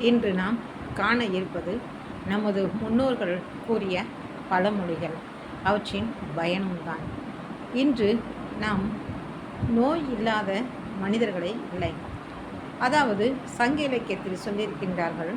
இன்று நாம் காண இருப்பது நமது முன்னோர்கள் கூறிய பழமொழிகள். அவற்றின் பயனும்தான். இன்று நாம் நோய் இல்லாத மனிதர்களை இல்லை. அதாவது சங்க இலக்கியத்தில் சொல்லியிருக்கின்றார்கள்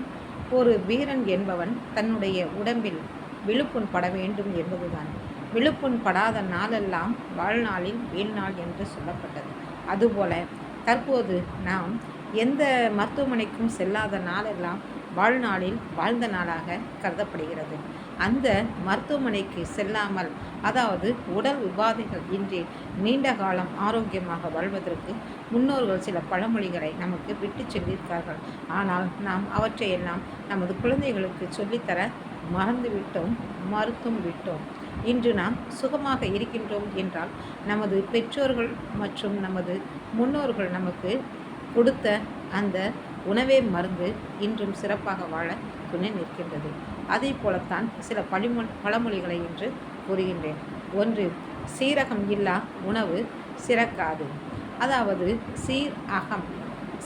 ஒரு வீரன் என்பவன் தன்னுடைய உடம்பில் விழுப்புண் பட வேண்டும் என்பதுதான். விழுப்புண் படாத நாளெல்லாம் வாழ்நாளில் வீழ்நாள் என்று சொல்லப்பட்டது. அதுபோல தற்போது நாம் எந்த மருத்துவமனைக்கும் செல்லாத நாளெல்லாம் வாழ்நாளில் வாழ்ந்த நாளாக கருதப்படுகிறது. அந்த மருத்துவமனைக்கு செல்லாமல் அதாவது உடல் உபாதைகள் இன்றி நீண்ட காலம் ஆரோக்கியமாக வாழ்வதற்கு முன்னோர்கள் சில பழமொழிகளை நமக்கு விட்டு சொல்லியிருக்கார்கள். ஆனால் நாம் அவற்றையெல்லாம் நமது குழந்தைகளுக்கு சொல்லித்தர மறந்துவிட்டோம் மறுத்தும் விட்டோம். இன்று நாம் சுகமாக இருக்கின்றோம் என்றால் நமது பெற்றோர்கள் மற்றும் நமது முன்னோர்கள் நமக்கு கொடுத்த அந்த உணவே மருந்து இன்றும் சிறப்பாக வாழ துணை நிற்கின்றது. அதே போலத்தான் சில பழிமொ பழமொழிகளை என்று கூறுகின்றேன். ஒன்று சீரகம் இல்லா உணவு சிறக்காது. அதாவது சீர் அகம்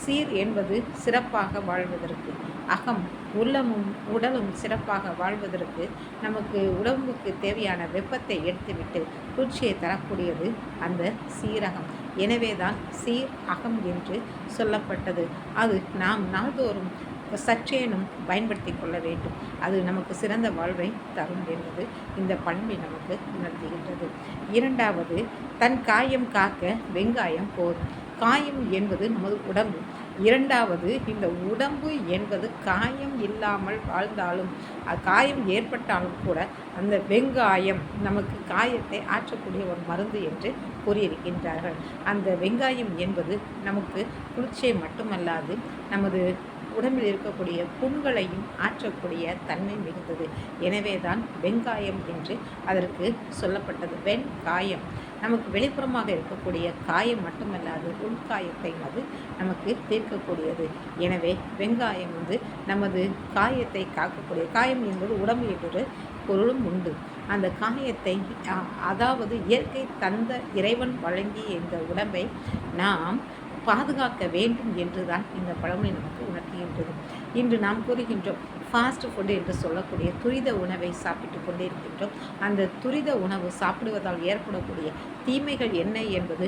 சீர் என்பது சிறப்பாக வாழ்வதற்கு. அகம் உள்ளமும் உடலும் சிறப்பாக வாழ்வதற்கு நமக்கு உடம்புக்கு தேவையான வெப்பத்தை எடுத்துவிட்டு குளிர்ச்சியை தரக்கூடியது அந்த சீரகம். எனவேதான் சீர் அகம் என்று சொல்லப்பட்டது. அது நாம் நாள்தோறும் சற்றேனும் பயன்படுத்தி கொள்ள வேண்டும். அது நமக்கு சிறந்த வாழ்வை தரும் என்பது இந்த பண்பை நமக்கு உணர்த்துகின்றது. இரண்டாவது தன் காயம் காக்க வெங்காயம் போதும். காயம் என்பது நமது உடம்பு இரண்டாவது இந்த உடம்பு என்பது காயம் இல்லாமல் வாழ்ந்தாலும் காயம் ஏற்பட்டாலும் கூட அந்த வெங்காயம் நமக்கு காயத்தை ஆற்றக்கூடிய ஒரு மருந்து என்று கூறியிருக்கின்றார்கள். அந்த வெங்காயம் என்பது நமக்கு குளிர்ச்சியை மட்டுமல்லாது நமது உடம்பில் இருக்கக்கூடிய புண்களையும் ஆற்றக்கூடிய தன்மை மிகுந்தது. எனவே தான் வெங்காயம் என்று அதற்கு சொல்லப்பட்டது. வெண்காயம் நமக்கு வெளிப்புறமாக இருக்கக்கூடிய காயம் மட்டுமல்லாது உள்காயத்தை அது நமக்கு தீர்க்கக்கூடியது. எனவே வெங்காயம் வந்து நமது காயத்தை காக்கக்கூடிய காயம் என்பது உடம்பு என்று பொருளும் உண்டு. அந்த காயத்தை அதாவது இயற்கை தந்த இறைவன் வழங்கிய இந்த உடம்பை நாம் பாதுகாக்க வேண்டும் என்றுதான் இந்த பழமொழி நமக்கு உணர்த்துகின்றது இன்று நாம் கூறுகின்றோம் ஃபாஸ்ட் ஃபுட் என்று சொல்லக்கூடிய துரித உணவை சாப்பிட்டு கொண்டே இருக்கின்றோம். அந்த துரித உணவு சாப்பிடுவதால் ஏற்படக்கூடிய தீமைகள் என்ன என்பது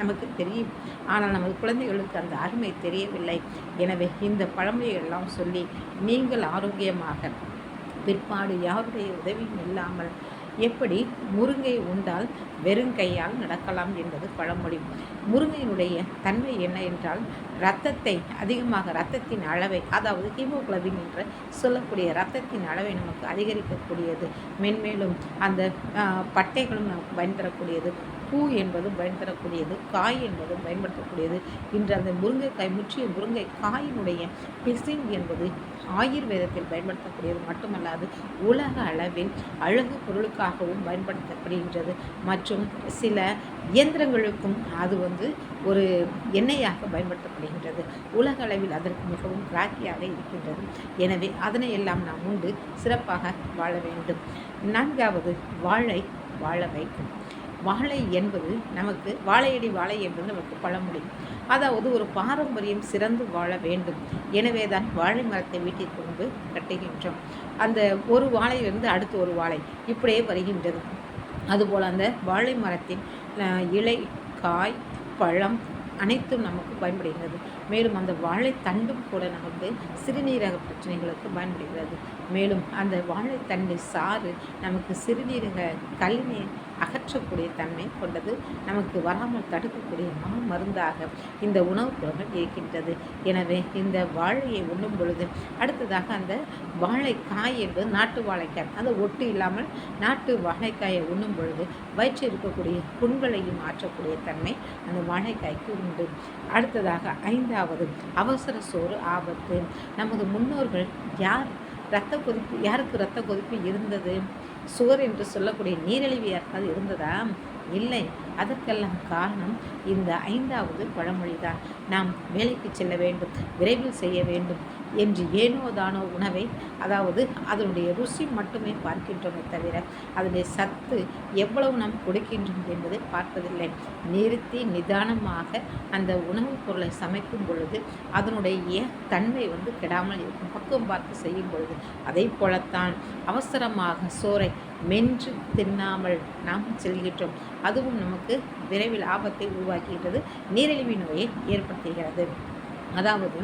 நமக்கு தெரியும். ஆனால் நமது குழந்தைகளுக்கு அந்த அருமை தெரியவில்லை. எனவே இந்த பழமொழியெல்லாம் சொல்லி நீங்கள் ஆரோக்கியமாக பிற்பாடு யாருடைய உதவியும் இல்லாமல் எப்படி முருங்கை உண்டால் வெறுங்கையால் நடக்கலாம் என்பது பழமொழி. முருங்கையினுடைய தன்மை என்ன என்றால் இரத்தத்தை அதிகமாக இரத்தத்தின் அளவை அதாவது ஹீமோகுளோபின் என்று சொல்லக்கூடிய இரத்தத்தின் அளவை நமக்கு அதிகரிக்கக்கூடியது. மென்மேலும் அந்த பட்டைகளும் நமக்கு பயன் தரக்கூடியது பூ என்பதும் பயன் தரக்கூடியது காய் என்பதும் பயன்படுத்தக்கூடியது. இன்று அந்த முருங்கைக்காய் முற்றிய முருங்கை காயினுடைய பிசின் என்பது ஆயுர்வேதத்தில் பயன்படுத்தக்கூடியது மட்டுமல்லாது உலக அளவில் அழகு பொருளுக்காகவும் பயன்படுத்தப்படுகின்றது. மற்றும் சில இயந்திரங்களுக்கும் அது வந்து ஒரு எண்ணெயாக பயன்படுத்தப்படுகின்றது. உலக அளவில் அதற்கு மிகவும் கிராக்கியாக இருக்கின்றது. எனவே அதனை எல்லாம் நாம் உண்டு சிறப்பாக வாழ வேண்டும். நான்காவது வாழை வாழ வைக்கும். வாழை என்பது நமக்கு வாழையடி வாழை என்பது நமக்கு பழமொழி. அதாவது ஒரு பாரம்பரியம் சிறந்து வாழ வேண்டும். எனவே தான் வாழை மரத்தை வீட்டிற்கு கொண்டு கட்டுகின்றோம். அந்த ஒரு வாழையிலிருந்து அடுத்து ஒரு வாழை இப்படியே வருகின்றது. அதுபோல் அந்த வாழை மரத்தின் இலை காய் பழம் அனைத்தும் நமக்கு பயன்படுகிறது மேலும் அந்த வாழை தண்டும் கூட நமக்கு சிறுநீரக பிரச்சனைகளுக்கு பயன்படுகிறது. மேலும் அந்த வாழைத்தண்டு சாறு நமக்கு சிறுநீரக கல்நீர் அகற்றக்கூடிய தன்மை கொண்டது நமக்கு வராமல் தடுக்கக்கூடிய மா மருந்தாக இந்த உணவுப் பொருட்கள் இருக்கின்றது. எனவே இந்த வாழையை உண்ணும் பொழுது அடுத்ததாக அந்த வாழைக்காய் என்பது நாட்டு வாழைக்காய். அந்த ஒட்டு இல்லாமல் நாட்டு வாழைக்காயை உண்ணும் பொழுது வயிற்று இருக்கக்கூடிய புண்களையும் ஆற்றக்கூடிய தன்மை அந்த வாழைக்காய்க்கு உண்டு. அடுத்ததாக ஐந்தாவது அவசர சோறு ஆபத்து. நமது முன்னோர்கள் யார் ரத்த கொதிப்பு யாருக்கு ரத்த கொதிப்பு இருந்தது? சுவர் என்று சொல்லக்கூடிய நீரிழிவு யாருக்காவது இருந்ததா? இல்லை. அதற்கெல்லாம் காரணம் இந்த ஐந்தாவது பழமொழி தான் நாம் வேலைக்கு செல்ல வேண்டும் விரைவில் செய்ய வேண்டும். என்று ஏனோ தானோ உணவை அதாவது அதனுடைய ருசி மட்டுமே பார்க்கின்றோமே தவிர அதனுடைய சத்து எவ்வளவு நாம் கொடுக்கின்றோம் என்பதை பார்ப்பதில்லை. நிறுத்தி நிதானமாக அந்த உணவுப் பொருளை சமைக்கும் பொழுது அதனுடைய தன்மை வந்து கெடாமல் இருக்கும். பக்குவம் பார்த்து செய்யும் பொழுது அதை போலத்தான் அவசரமாக சோறை மென்று தின்னாமல் நாம் செல்கின்றோம். அதுவும் நமக்கு விரைவில் ஆபத்தை உருவாக்குகின்றது. நீரிழிவு நோயை ஏற்படுத்துகிறது. அதாவது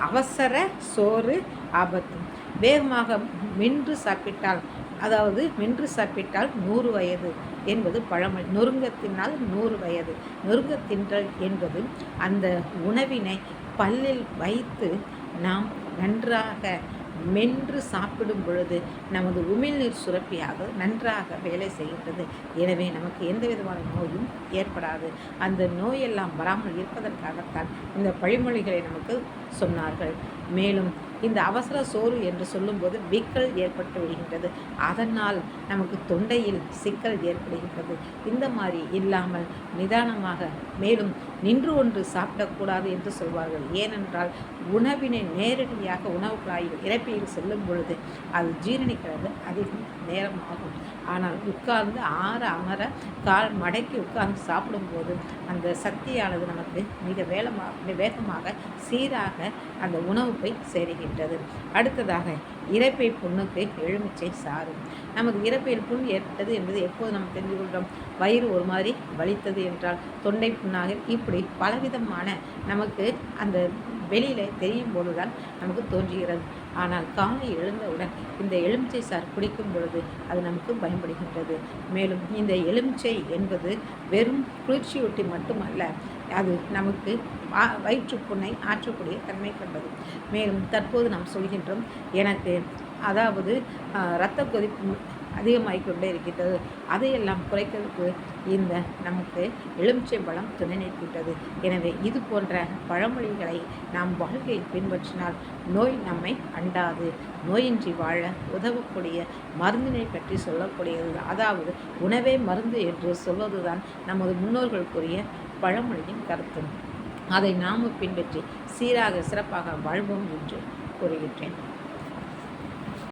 அவசர சோறு ஆபத்து. வேகமாக மென்று சாப்பிட்டால் அதாவது மென்று சாப்பிட்டால் நூறு வயது என்பது பழமொழி. நொறுங்கத்தினால் நூறு வயது. நொறுங்கத்தின்றல் என்பது அந்த உணவினை பல்லில் வைத்து நாம் நன்றாக மென்று சாப்பிடும் பொழுது நமது உமிழ்நீர் சுரப்பியாக நன்றாக வேலை செய்கின்றது. எனவே நமக்கு எந்த விதமான நோயும் ஏற்படாது. அந்த நோயெல்லாம் வராமல் இருப்பதற்காகத்தான் இந்த பழிமொழிகளை நமக்கு சொன்னார்கள். மேலும் இந்த அவசர சோறு என்று சொல்லும்போது விக்கல் ஏற்பட்டு விடுகின்றது. அதனால் நமக்கு தொண்டையில் சிக்கல் ஏற்படுகின்றது. இந்த மாதிரி இல்லாமல் நிதானமாக மேலும் நின்று ஒன்று சாப்பிடக்கூடாது என்று சொல்வார்கள். ஏனென்றால் உணவினை நேரடியாக உணவு குழாயில் இறப்பியில் செல்லும் பொழுது அது ஜீரணிக்கிறது அதிகம் நேரம் ஆகும் ஆனால் உட்கார்ந்து ஆற அமர கால் மடக்கி உட்கார்ந்து சாப்பிடும்போது அந்த சக்தியானது நமக்கு மிக வேகமாக வேகமாக சீராக அந்த உணவு போய் சேருகின்றது. அடுத்ததாக இறப்பை புண்ணுக்கு எலுமிச்சை சாரும் நமக்கு இறப்பையில் புண் ஏற்பட்டது என்பது எப்போது நம்ம தெரிந்து கொள்கிறோம்? வயிறு ஒரு மாதிரி வலித்தது என்றால் தொண்டை புண்ணாக இப்படி பலவிதமான நமக்கு அந்த வெளியில் தெரியும் போதுதான் நமக்கு தோன்றுகிறது. ஆனால் காலை எழுந்தவுடன் இந்த எலுமிச்சை சார் குடிக்கும் பொழுது அது நமக்கு பயன்படுகின்றது. மேலும் இந்த எலுமிச்சை என்பது வெறும் குளிர்ச்சியொட்டி மட்டுமல்ல அது நமக்கு வயிற்றுப்புண்ணை ஆற்றக்கூடிய தன்மை கொண்டது. மேலும் தற்போது நாம் சொல்கின்றோம் எனக்கு அதாவது இரத்த கொதிப்பு அதிகமாகிக்கொண்டே இருக்கின்றது. அதையெல்லாம் குறைக்கிறதுக்கு இந்த நமக்கு எலுமிச்சை பழம் துணை நிற்கின்றது. எனவே இது போன்ற பழமொழிகளை நாம் வாழ்க்கையில் பின்பற்றினால் நோய் நம்மை அண்டாது. நோயின்றி வாழ உதவக்கூடிய மருந்தினை பற்றி சொல்லக்கூடியது. அதாவது உணவே மருந்து என்று சொல்வதுதான் நமது முன்னோர்களுக்குரிய பழமொழியின் கருத்து. அதை நாம் பின்பற்றி சீராக சிறப்பாக வாழ்வோம் என்று கூறுகின்றேன்.